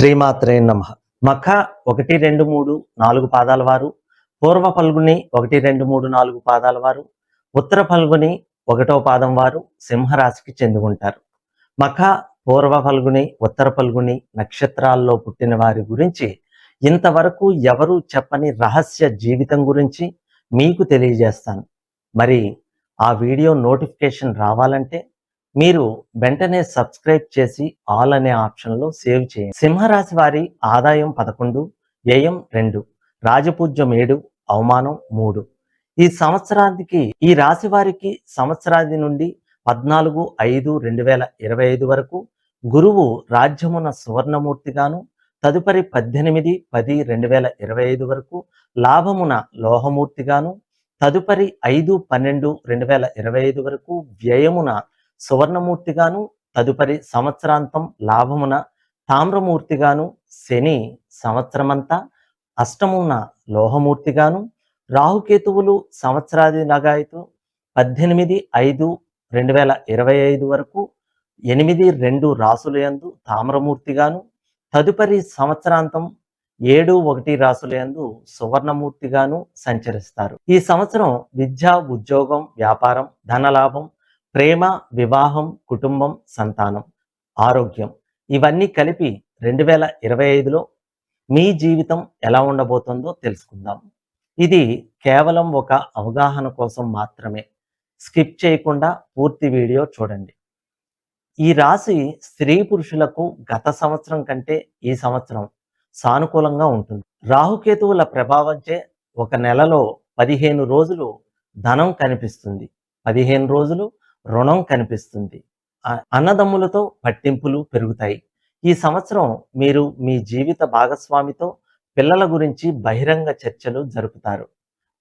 శ్రీమాత్రే నమ. మఖ ఒకటి రెండు మూడు నాలుగు పాదాల వారు. పూర్వ పల్గుని ఒకటి రెండు మూడు నాలుగు పాదాల వారు. ఉత్తర పల్గుని ఒకటో పాదం వారు సింహరాశికి చెంది ఉంటారు మఖ పూర్వ పల్గుని ఉత్తర పల్గుని నక్షత్రాల్లో పుట్టిన వారి గురించి ఇంతవరకు ఎవరు చెప్పని రహస్య జీవితం గురించి మీకు తెలియజేస్తాను. మరి ఆ వీడియో నోటిఫికేషన్ రావాలంటే మీరు వెంటనే సబ్స్క్రైబ్ చేసి ఆల్ అనే ఆప్షన్లో సేవ్ చేయండి. సింహరాశి వారి ఆదాయం పదకొండు వ్యయం రెండు రాజపూజ్యం ఏడు అవమానం మూడు. ఈ సంవత్సరానికి ఈ రాశి వారికి సంవత్సరాది నుండి పద్నాలుగు ఐదు రెండు వేల ఇరవై ఐదు వరకు గురువు రాజ్యమున సువర్ణమూర్తిగాను తదుపరి పద్దెనిమిది పది రెండు వేల ఇరవై ఐదు వరకు లాభమున లోహమూర్తిగాను తదుపరి ఐదు పన్నెండు రెండు వేల ఇరవై ఐదు వరకు వ్యయమున సువర్ణమూర్తిగాను తదుపరి సంవత్సరాంతం లాభమున తామ్రమూర్తిగాను శని సంవత్సరమంతా అష్టమున లోహమూర్తిగాను రాహుకేతువులు సంవత్సరాది నగాయతు పద్దెనిమిది ఐదు రెండు వేల ఇరవై ఐదు వరకు ఎనిమిది రెండు రాసులయందు తామ్రమూర్తిగాను తదుపరి సంవత్సరాంతం ఏడు ఒకటి రాసులయందు సువర్ణమూర్తిగాను సంచరిస్తారు. ఈ సంవత్సరం విద్య ఉద్యోగం వ్యాపారం ధనలాభం ప్రేమ వివాహం కుటుంబం సంతానం ఆరోగ్యం ఇవన్నీ కలిపి రెండు వేల ఇరవై ఐదులో మీ జీవితం ఎలా ఉండబోతుందో తెలుసుకుందాం. ఇది కేవలం ఒక అవగాహన కోసం మాత్రమే. స్కిప్ చేయకుండా పూర్తి వీడియో చూడండి. ఈ రాశి స్త్రీ పురుషులకు గత సంవత్సరం కంటే ఈ సంవత్సరం సానుకూలంగా ఉంటుంది. రాహుకేతువుల ప్రభావంచే ఒక నెలలో పదిహేను రోజులు ధనం కనిపిస్తుంది. పదిహేను రోజులు రుణం కనిపిస్తుంది. అన్నదమ్ములతో పట్టింపులు పెరుగుతాయి. ఈ సంవత్సరం మీరు మీ జీవిత భాగస్వామితో పిల్లల గురించి బహిరంగ చర్చలు జరుపుతారు.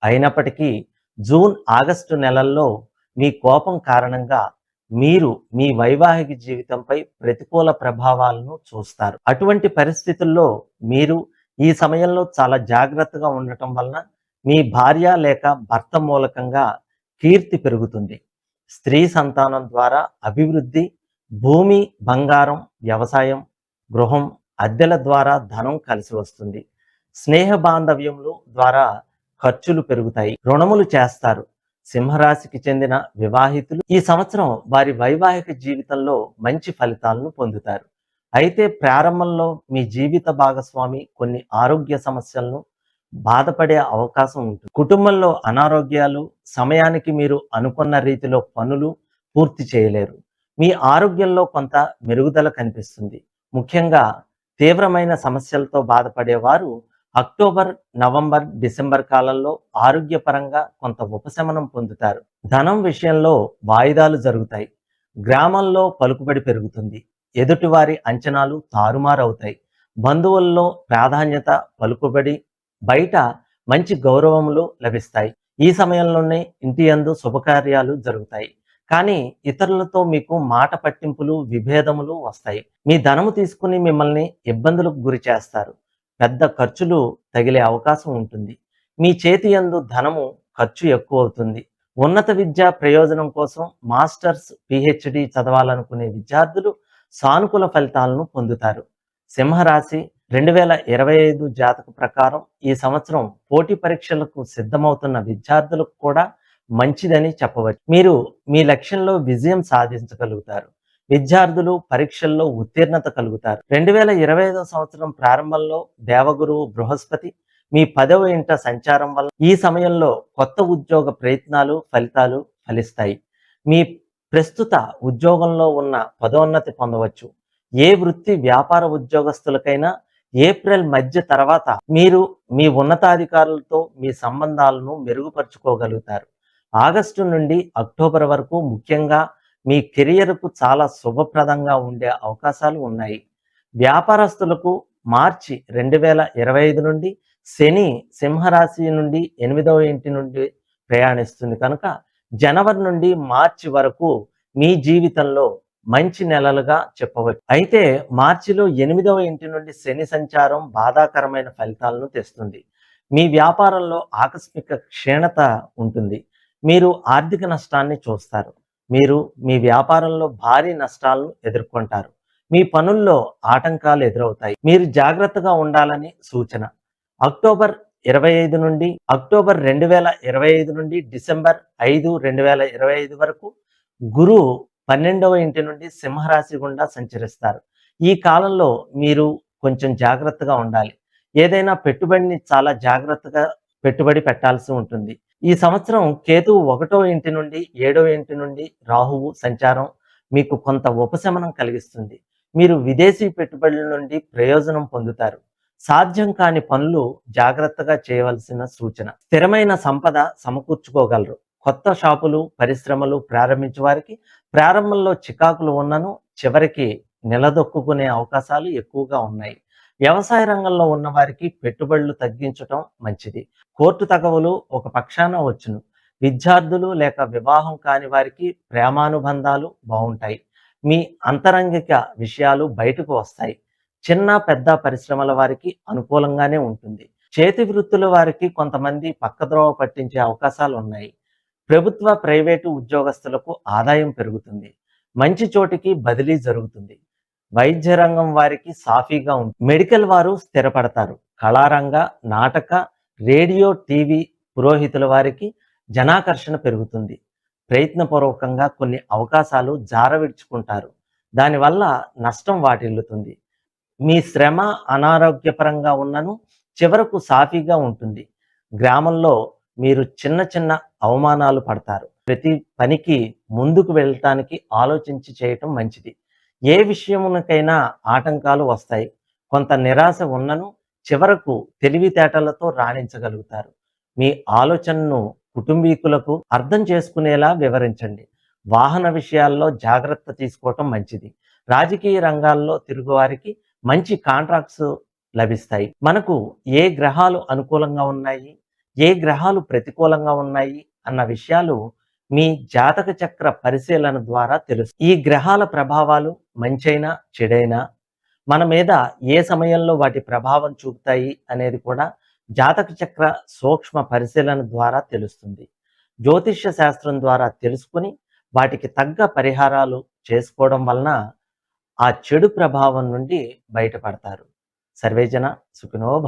అయినప్పటికీ జూన్ ఆగస్టు నెలల్లో మీ కోపం కారణంగా మీరు మీ వైవాహిక జీవితంపై ప్రతికూల ప్రభావాలను చూస్తారు. అటువంటి పరిస్థితుల్లో మీరు ఈ సమయంలో చాలా జాగ్రత్తగా ఉండటం వలన మీ భార్య లేక భర్త మూలకంగా కీర్తి పెరుగుతుంది. స్త్రీ సంతానం ద్వారా అభివృద్ధి భూమి బంగారం వ్యవసాయం గృహం అద్దెల ద్వారా ధనం కలిసి వస్తుంది. స్నేహ బాంధవ్యములు ద్వారా ఖర్చులు పెరుగుతాయి. రుణములు చేస్తారు. సింహరాశికి చెందిన వివాహితులు ఈ సంవత్సరం వారి వైవాహిక జీవితంలో మంచి ఫలితాలను పొందుతారు. అయితే ప్రారంభంలో మీ జీవిత భాగస్వామి కొన్ని ఆరోగ్య సమస్యలను బాధపడే అవకాశం ఉంటుంది. కుటుంబంలో అనారోగ్యాలు సమయానికి మీరు అనుకున్న రీతిలో పనులు పూర్తి చేయలేరు. మీ ఆరోగ్యంలో కొంత మెరుగుదల కనిపిస్తుంది. ముఖ్యంగా తీవ్రమైన సమస్యలతో బాధపడేవారు అక్టోబర్ నవంబర్ డిసెంబర్ కాలంలో ఆరోగ్యపరంగా కొంత ఉపశమనం పొందుతారు. ధనం విషయంలో వాయిదాలు జరుగుతాయి. గ్రామంలో పలుకుబడి పెరుగుతుంది. ఎదుటివారి అంచనాలు తారుమారవుతాయి. బంధువుల్లో ప్రాధాన్యత పలుకుబడి బయట మంచి గౌరవములు లభిస్తాయి. ఈ సమయంలోనే ఇంటి యందు శుభకార్యాలు జరుగుతాయి. కానీ ఇతరులతో మీకు మాట పట్టింపులు విభేదములు వస్తాయి. మీ ధనము తీసుకుని మిమ్మల్ని ఇబ్బందులకు గురి చేస్తారు. పెద్ద ఖర్చులు తగిలే అవకాశం ఉంటుంది. మీ చేతి యందు ధనము ఖర్చు ఎక్కువ అవుతుంది ఉన్నత విద్య ప్రయోజనం కోసం మాస్టర్స్ పిహెచ్డి చదవాలనుకునే విద్యార్థులు సానుకూల ఫలితాలను పొందుతారు. సింహరాశి రెండు వేల ఇరవై ఐదు జాతక ప్రకారం ఈ సంవత్సరం పోటీ పరీక్షలకు సిద్ధమవుతున్న విద్యార్థులకు కూడా మంచిదని చెప్పవచ్చు. మీరు మీ లక్ష్యంలో విజయం సాధించగలుగుతారు. విద్యార్థులు పరీక్షల్లో ఉత్తీర్ణత కలుగుతారు. రెండు వేల ఇరవై ఐదో సంవత్సరం ప్రారంభంలో దేవగురువు బృహస్పతి మీ పదవ ఇంట సంచారం వల్ల ఈ సమయంలో కొత్త ఉద్యోగ ప్రయత్నాలు ఫలితాలు ఫలిస్తాయి. మీ ప్రస్తుత ఉద్యోగంలో ఉన్న పదోన్నతి పొందవచ్చు. ఏ వృత్తి వ్యాపార ఉద్యోగస్తులకైనా ఏప్రిల్ మధ్య తర్వాత మీరు మీ ఉన్నతాధికారులతో మీ సంబంధాలను మెరుగుపరుచుకోగలుగుతారు. ఆగస్టు నుండి అక్టోబర్ వరకు ముఖ్యంగా మీ కెరియర్కు చాలా శుభప్రదంగా ఉండే అవకాశాలు ఉన్నాయి. వ్యాపారస్తులకు మార్చి రెండు వేల ఇరవై ఐదు నుండి శని సింహరాశి నుండి ఎనిమిదవ ఇంటి నుండి ప్రయాణిస్తుంది కనుక జనవరి నుండి మార్చి వరకు మీ జీవితంలో మంచి నెలలుగా చెప్పవచ్చు అయితే మార్చిలో ఎనిమిదవ ఇంటి నుండి శని సంచారం బాధాకరమైన ఫలితాలను తెస్తుంది. మీ వ్యాపారంలో ఆకస్మిక క్షీణత ఉంటుంది. మీరు ఆర్థిక నష్టాన్ని చూస్తారు. మీరు మీ వ్యాపారంలో భారీ నష్టాలను ఎదుర్కొంటారు. మీ పనుల్లో ఆటంకాలు ఎదురవుతాయి. మీరు జాగ్రత్తగా ఉండాలని సూచన. అక్టోబర్ ఇరవై ఐదు నుండి అక్టోబర్ రెండు వేల ఇరవై ఐదు నుండి డిసెంబర్ ఐదు రెండు వేల ఇరవై ఐదు వరకు గురువు పన్నెండవ ఇంటి నుండి సింహరాశి గుండా సంచరిస్తారు. ఈ కాలంలో మీరు కొంచెం జాగ్రత్తగా ఉండాలి. ఏదైనా పెట్టుబడిని చాలా జాగ్రత్తగా పెట్టుబడి పెట్టాల్సి ఉంటుంది. ఈ సంవత్సరం కేతువు ఒకటో ఇంటి నుండి ఏడో ఇంటి నుండి రాహువు సంచారం మీకు కొంత ఉపశమనం కలిగిస్తుంది. మీరు విదేశీ పెట్టుబడుల నుండి ప్రయోజనం పొందుతారు. సాధ్యం కాని పనులు జాగ్రత్తగా చేయవలసిన సూచన. స్థిరమైన సంపద సమకూర్చుకోగలరు. కొత్త షాపులు పరిశ్రమలు ప్రారంభించే వారికి ప్రారంభంలో చికాకులు ఉన్నను చివరికి నిలదొక్కునే అవకాశాలు ఎక్కువగా ఉన్నాయి. వ్యవసాయ రంగంలో ఉన్న వారికి పెట్టుబడులు తగ్గించటం మంచిది. కోర్టు తగవులు ఒక పక్షాన వచ్చును. విద్యార్థులు లేక వివాహం కాని వారికి ప్రేమానుబంధాలు బాగుంటాయి మీ అంతరంగిక విషయాలు బయటకు వస్తాయి. చిన్న పెద్ద పరిశ్రమల వారికి అనుకూలంగానే ఉంటుంది. చేతి వృత్తుల వారికి కొంతమంది పక్కద్రోవ పట్టించే అవకాశాలు ఉన్నాయి ప్రభుత్వ ప్రైవేటు ఉద్యోగస్తులకు ఆదాయం పెరుగుతుంది. మంచి చోటికి బదిలీ జరుగుతుంది. వైద్య రంగం వారికి సాఫీగా ఉంటుంది మెడికల్ వారు స్థిరపడతారు. కళారంగ నాటక రేడియో టీవీ పురోహితుల వారికి జనాకర్షణ పెరుగుతుంది. ప్రయత్నపూర్వకంగా కొన్ని అవకాశాలు జారవిడ్చుకుంటారు. దానివల్ల నష్టం వాటిల్లుతుంది. మీ శ్రమ అనారోగ్యపరంగా ఉన్నను చివరకు సాఫీగా ఉంటుంది. గ్రామంలో మీరు చిన్న చిన్న అవమానాలు పడతారు. ప్రతి పనికి ముందుకు వెళ్ళటానికి ఆలోచించి చేయటం మంచిది. ఏ విషయమునకైనా ఆటంకాలు వస్తాయి. కొంత నిరాశ ఉన్నను చివరకు తెలివితేటలతో రాణించగలుగుతారు. మీ ఆలోచనను కుటుంబీకులకు అర్థం చేసుకునేలా వివరించండి. వాహన విషయాల్లో జాగ్రత్త తీసుకోవటం మంచిది. రాజకీయ రంగాల్లో తిరుగువారికి మంచి కాంట్రాక్ట్స్ లభిస్తాయి. మనకు ఏ గ్రహాలు అనుకూలంగా ఉన్నాయి? ఏ గ్రహాలు ప్రతికూలంగా ఉన్నాయి అన్న విషయాలు మీ జాతక చక్ర పరిశీలన ద్వారా తెలుసు. ఈ గ్రహాల ప్రభావాలు మంచైనా చెడైనా మన మీద ఏ సమయంలో వాటి ప్రభావం చూపుతాయి అనేది కూడా జాతక చక్ర సూక్ష్మ పరిశీలన ద్వారా తెలుస్తుంది. జ్యోతిష్య శాస్త్రం ద్వారా తెలుసుకుని వాటికి తగ్గ పరిహారాలు చేసుకోవడం వలన ఆ చెడు ప్రభావం నుండి బయటపడతారు. సర్వేజన సుఖినోభ